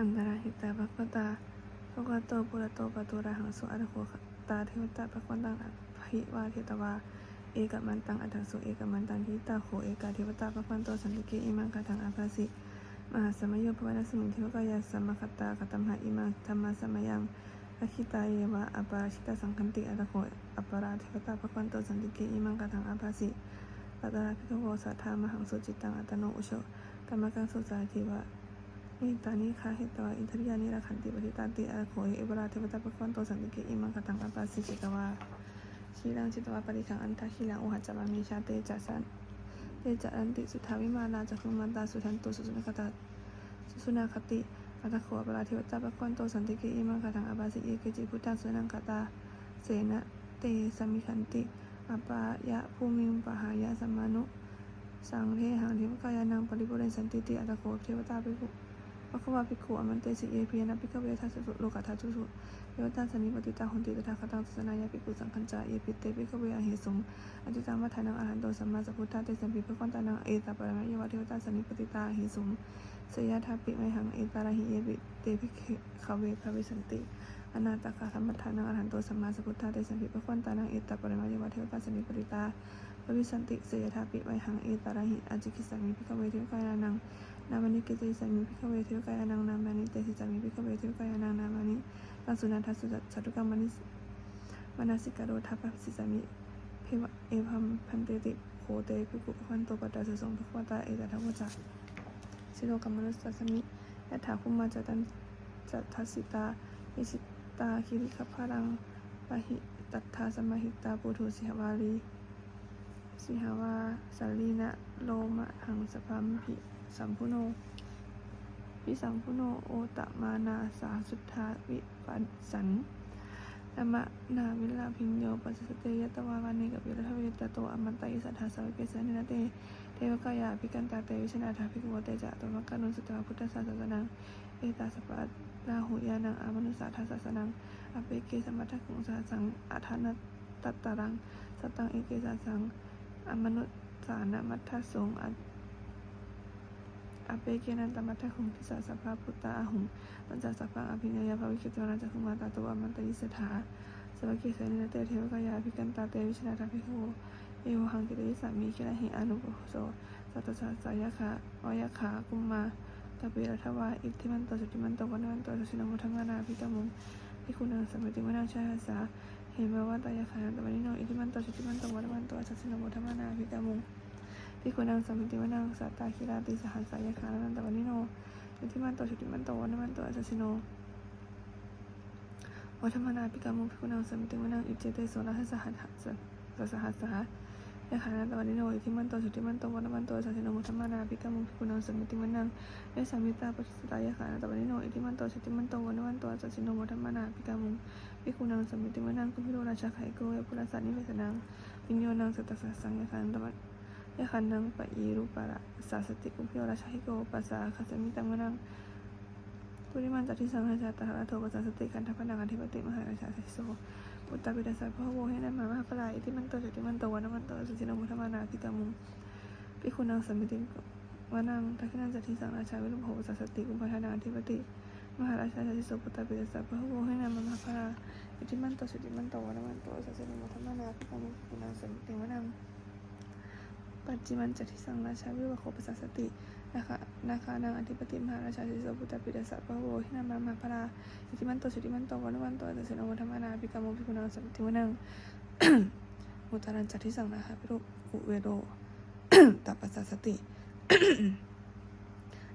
อันตราหิตาภควตาภควโตปุระโตปะตุระหังสุอัตโคตาเทวตาภควตังอภิวาเทตวาเอกมันตังอัตสุเอกมันตังทิตาโขเอกาเทวตาภควันโตสันติเกอิมังคาทังอาภาสิมหาสมัยโยภวนัสมิงเทวกายาสัมมาคตาคตัมหาอิมังธรรมสมัยังอคิตาเยวะอปาราชิตาสังคันติอัตโขอปาราเทวตาภควันโตสันติเกอิมังคาทังอาภาสิปัตตาภิกขโวสัทธามหังสุจิตังอัตโนอุโชกรรมกังสุสาธิวะ นิตานิคาหิตวอินทริยานิราขันติปฏิตาติอาโขยเอวราเทวตาปะควันโตสันติเกอิมังคตังอัปปาสิจิตวาชีรังจิตวาปริขังอันทาคิลังอุหัจจามีชาเตจัสันเตจะอันติสุทาวิมาลาจักขุมันตาสุทันตุสุสุนคตาสุสุนาคติอัตโขอปราเทวตาปะควันโตสันติเกอิมังคตังอัปปาสิเอเกจิพุทธังสุนังคตาเสนะเตสมิขันติอัปปายะภูมิมปหายะสัมมานุสังเทหังเทวกายานังปริปุเรนสันติติอัตโขเทวตาภิกุ พระควาภิกขุอมันเตสิเอพียนะภิกขเวทัสสุโลกัตถาทุสุเยวตาสนิปติตาหุนติตถาคตังสัสนายาภิกขุสังคัญจาเอปิเตภิกขเวอเหิสุงอจิตังมัทานังอรหันโตสัมมาสัพพุทธาเตสัมปิภควันตานังเอตาปรมะยวะเทวตาสนิปติตาอหิสุงเสยทาปิไมหังเอตาราหิเอปิเตภิกขเวภเวสันติอนาตคาธรรมทานังอรหันโตสัมมาสัพพุทธาเตสัมปิภควันตานังเอตาปรมะยวะเทวตาสนิปติตาปวิสันติเสยทาปิไมหังเอตาราหิอจิกิสามิภิกขเวเทวกายานัง นามานิเกติสามีพิฆเวทิวกายานังนามานิเตสิสามีพิฆเวทิวกายานังนามานิตังสุนันทสุจัตุกรรมนิมานาสิกาโรทัพพสิสามิเพวะเอพัมพันเตติโคเตภิกขุพันโตปัตตาสุสงพระวตาเอตทัพวจักสิโลกัมมนุสสัสมิยะถาคุมาจตันจัตทัสสิตาอิสิตาคิริคพารังปะหิตัทธาสมาหิตาปุถุสิหวาลีสิหวาสาลีนะโลมะหังสพัมพิ สัมพุโนพิสัมพุโนโอตมานาสาสุทธาวิปัสสันธรรมะนาวิลาพิญโยปัสสเตยตวาวานิกับวิรทเวตโตอมันตอิสัทธาสาวิเกสนินาเตเทวกายาภิกันตาเตวิชนาถาภิกขวเตจะตมกานุสตวาพุทธศาสนังเอตาสปัตราหุยานังอามนุสาทาศาสนังอเปเกสมัทธกุงสาสังอัฏานตัตตารังสตังเอเกสาสังอมนุษสานะมัทธสงฆ์ อเปเกนันตมัทคุงพิสาสภาพุตตาอหุงปัญจสัพพังอภิญญาภาวิคิตวนาจักขุมาตาตัวมันตยิสถาสวะเกสนินเตเทวกายาภิกันตาเตวิชนาทาภิโเอวหังกิริสามีคิระหิอนุปโสสัตสาสายะขาวายะขากุมมาตาเปรัทวาอิทธิมันตสุติมันตวันวันตสุสินมุทังนาภิตมุงพิคุณังสมติวนาชาสาเหมวัตายาคานตวันิโนอิทธิมันตชิติมันตวัตมันตสัสสินมธรรมนาภิตามุง พิคุนังสัมมิติวนังสัตตาคิราติสหัสายาคานันตวันนิโนอิทิมันโตชิติมันโตวัตมันโตสัสสิโนวัฒมนาภิกามุพิคุนังสัมมิติวนังอิเจเตโสรัสหัสสสหัสสหยาคานันตวนิโนอิทิมันโตชิติมันโตวัตมันโตสัสสิโนมุธรรมนาภิกามุพิคุนังสัมมิติวนังยสามิตาปฏิสตายาคานันตวันนิโนอิทิมันโตชิติมันโตวัตมันโตสัสสิโนมุธรรมนาภิกามุพิคุนังสมมิติวนังกุพิโรราชาไขโกยพุทธสันนิเวสนังวิญโยนังสัตตสัสสังยคันตมั ยคันนังปะยีรูปะระสาสติกุพิโรราชาไขโกปัสสาคัสมิตังวนังปุริมันจัตติสังราชาตหะโทปัสสาสติคันทัพนังอธิปติมหาราชาสิโสปุตตะปิดาสัพพะโวให้นันมามหาปลายอิติมันโตจติมันโตวันมันโตสุจินมุธมานาพิตามุงพิคุนังสมิติวนังทักขินันจัตติสังราชาวิรุโหปัสสาสติกุปัฏฐานาธิปติมหาราชาสิโสปุตตะปิดาสัพพะโวให้นันมามหาปลายอิทิมันโตสุติมันโตวันมันโตสัสนิมัทมานาพิกามุกุณาสันติวนัง ปัจจิมันจัติสังราชาวิวโคปัสสสตินะคะนาคานังอธิปติมหาราชาสิโสปุตตปิดาสัพพะโวหินามามาพราอิทิมันโตสุติมันโตวันมันโตสัสนิมัทมานาพิกามุกุณาสันติวนังมุตารันจัติสังนาคาพิรุอุเวโรตัปปัสสสติ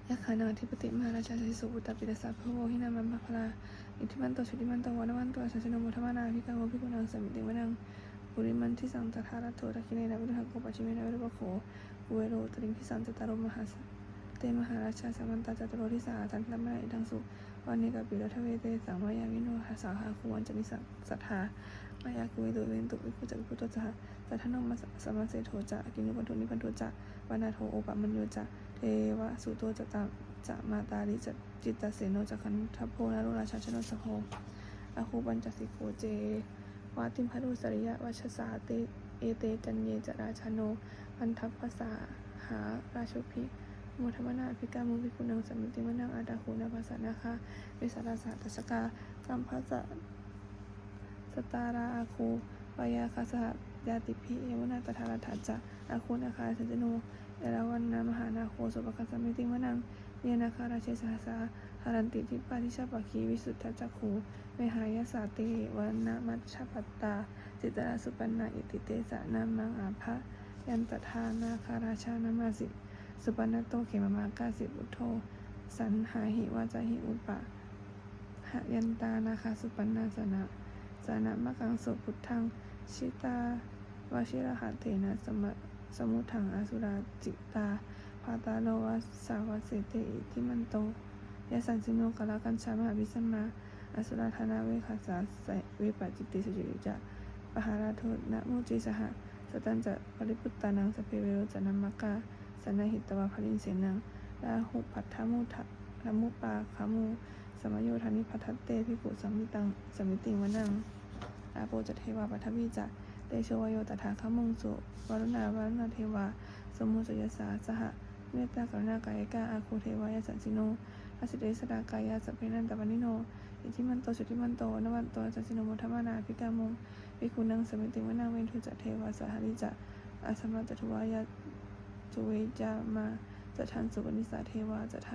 ยะขานังอธิปติมหาราชาสิโสปุตตปิดาสัพะโวหินามามาพราอิทิมันโตชุติมันโตวันวันโตสัสนโมธรรมนาพิกาโมพิกุนังสมิติวนัง ปุริมันที่สังตถารัตโตตะคิเนนะวิรุหะโกปัจฉิเมนะวิรุปโขอุเวโรตริงพิสันตตารมหาเตมหาราชาสัมมันตาจตุโรทิสาทันตมะอิดังสุวันนี้กับปิรัทเวเตสังวายาวิโนหาสาหาคุวันจะนิสังสัทธามายาคุวิโดยเวนตุวิคุจักพุทธจะสัทธนมสมัสเสโทจะกินุปันทุนิปันทุจะวานาโทโอปะมัญโยจะเทวสุตโตจะตาจะมาตาลิจะจิตตเสโนจะคันทัพโพนารุราชาชนสโหอาคูปัญจสิโกเจ วาติมพรุสริยวัชสาเตเอเตจันเยจราชโนพันทัพภาษาหาราชุพิมุธรรมนาภิกามุภิกุนังสมิติมนังอาดาคูนาภาษานาคาวิสารสาตชกากัมภาษะสตาราอาคูวายาคาสหยาติพิเอวนาตถารัฐาจะอาคูนาคาสันจโน เอราวันนามหานาโคสุปคัสสมิติมนังเยนาคาราเชสหสาหารันติทิปาทิชาปคีวิสุทธจักขูเมหายาสาติวันนามัชชปัตตาจิตราสุปันนาอิติเตสะนามังอาภะยันตทานาคาราชานามาสิสุปันโตเขมมากาสิบุโธสันหาหิวาจาหิอุปะหยันตานาคาสุปันนาสนะสานามะกังสุพุทธังชิตาวชิรหัเถนะสมะ สมุทังอสุราจิตาพาตาโลวาสาวเสเตอิทิมันโตยสันสิโนกะลากัญชามหาวิสัมมาอสุราธนาเวคาสาสเวปจิตติสุจิริจะปหาราโทนะมุจิสหะสตันจะปริพุตตานังสเพเวโรจนัมมะกาสนหิตวาพลินเสนังลาหุพัทธมุทะธมุปาขามูสมโยธานิพัทเตพิกุสัมมิตังสมิติงวนังอาโปจะเทวาปัทวิจะ เตโชวโยตถาคมุงสุวรุณาวรุณเทวา สมุจยสาสหเมตตากรุณากายกาอาคูเทวายสันสิโนอาสิเดสดากายาสัพเพนันตปนิโน อิทิมันโตสุติมันโตนวันโตสัสิโนมุทมานาภิกามุงวิคุนังสมิติงวนังเวนทุจเทวาสหริจะอาสมาจตุวายาจุเวจามาจะทันสุวรรณิสาเทวาจะท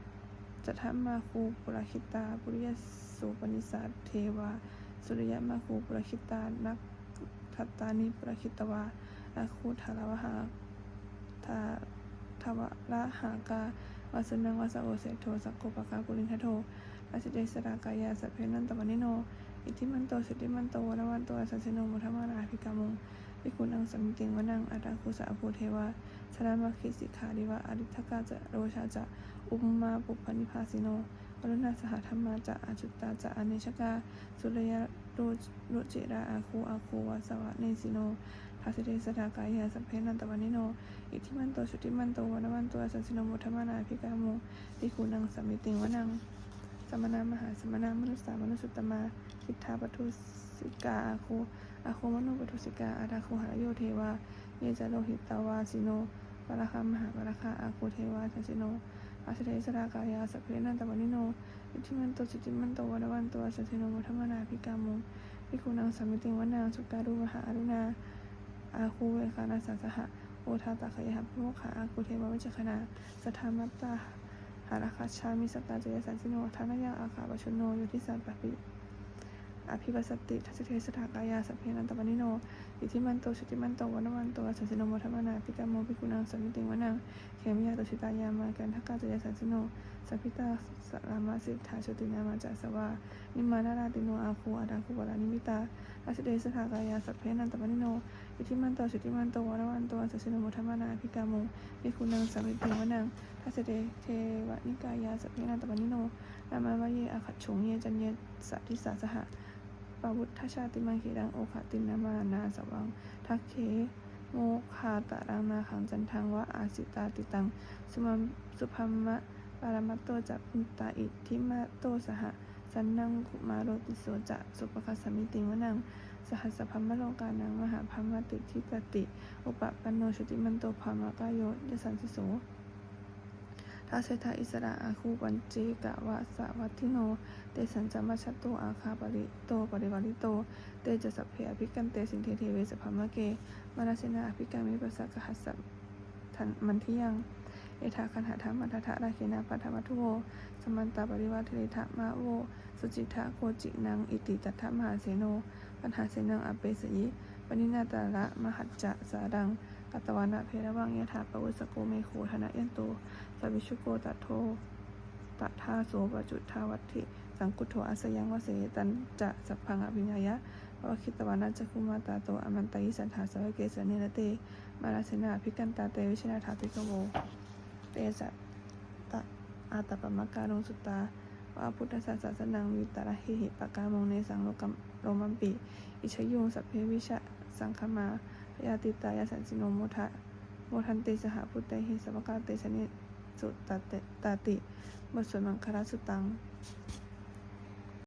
ำจะทำมาคูปุราคิตาปุริยสุปนิสาเทวา สุริยะมาคูปุราคิตานัก ทัตตานิปุราคิตวาอาคูทารวหาทาทวะละหากาวาสุนังวาสโอเสโทสักโกปกาปุรินทโทอาสิเดสรากายาสัพเพนันตวันิโน อิทิมันโตสุติมันโตวนวันโตสัสสิโนมุทมานาภิกามงวิกุนังสัมมิติงวนังอัตาคุสาภูเทวาสรามคิสิกขาดิวะอริทกาจะโรชาจะ อุปมาปุพนิพาสิโน วรุณาสหธรรมาจะอาจุตตาจะอเนชกา สุรยะโรรุจิราอาคูอาคูวาสวะเนสิโนภาสเดสดากายาสัพเพนันตวันนิโน อิทิมันโตชุติมันโตวันวันโตสัสสิโนมุทมานาภิกาโมวิกุนังสัมมิติงวนังสมณามหาสมณามนุสสามนุสุตตมาคิทธาปทุสิกาอาคูอาคูมโนปทุสิกาอาดาคูหาโยเทวาเยจาโลหิตาวาสิโนปาราคามหาปาราคาอาคูเทวาทัสิโน อาสเทสรากายาสัพเพนันตวันิโนอิทิมันโตจิติมันโตวันวันโตสัสสิโนมุทมนาภิกามุพิคุนังสมมิติงวนางสุการุมหาอรุณาอาคูเวคานาสัสหะโอทาตาขยหะพุโมขาอาคูเทววิจคณาสธามัตตาหาราคาชามิสตาเจยสันสิโนทานายาอาคาปชุนโนโยทิสันปะปิ อภิปัสสติทัศเทสถากายาสัพเพนันตปนิโนอิทิมันโตชุติมันโตวันวันโตสัสสิโนโมทัมมนาปิกามโมปิกุนังสัมมิติงวนังเขมยาตชิตายามากันทักกาจยสัสสิโนสัพพิตาสรามาสิทธาชุตินามาจัสวานิมานาราติโนอาคูอาดาคูบาลานิมิตาทัศเทสถากายาสัพเพนันตปนิโนอิทิมันโตชุติมันโตวันวันโตสัสสิโนโมทัมมนาปิกามโมปิกุนังสัมมิติงวนังทัศเทเทวนิกายาสัพเพนันตปนิโนนามาวะเยอาขัดฉงเยจันเยสัติสาสหะ ปวุธชาติมังคีดังโอคตินามานาสวัง ทักเคโมคาตะรังนาขังจันทังวะอาสิตาติตัง สุมสุพัมมะปารมัตโตจัพุนตาอิทิมาโตสหสันนังกุมาโรติโสจะสุปคสมิติวนัง สหัสพัมมโลกานังมหาพัมมติทิตติ อุปปันโนชุติมันโตภามากายโยยสันสิโส ทัเสทาอิสระอาคูปัญเจกะวะสวัติโน เตสัญจมัชชโตอาคาปริโตปริวาริโต เตจะสัพเพอภิกันเตสินเทเทเวสภามะเกมานาเสนาอภิกามิปัสสะกหัสสะทันมันทิยัง เอทาคันหาธรรมัทธะราเคนาปัทมัทุโวสมันตาปริวาเทเรทะมะโว สุจิทะโคจินัง อิติตัทธมหาเสโน ปัญหาเสนังอเปสยิปนินาตาระมหัจจะสาดัง กัตตวานะเพระวังยถาปวุสโกเมโขธนะยันโตสวิชุโกตัโทตัทาโสปจุทาวัติสังกุโทอาสยังวเสตันจะสัพพังอภิญญายะวคิตวานาจักคุมาตาโตอมันตยิสันหาสวเกสเนรเต มาราเสนาภิกันตาเตวิชนาถาภิกโวเตสัตตะอาตปมะการุงสุตตาวาพุทธศาสนังวิตรหิหิปะกามงในสังโลกมโรมัมปิ อิชยุงสัพเพวิชะสังคมา ยาติตายาสันสิโนโมทะโมทันเตสหพุทธหิสวกาเตชนิสุตตะเตตาติบทสวดมังคลาสุตัง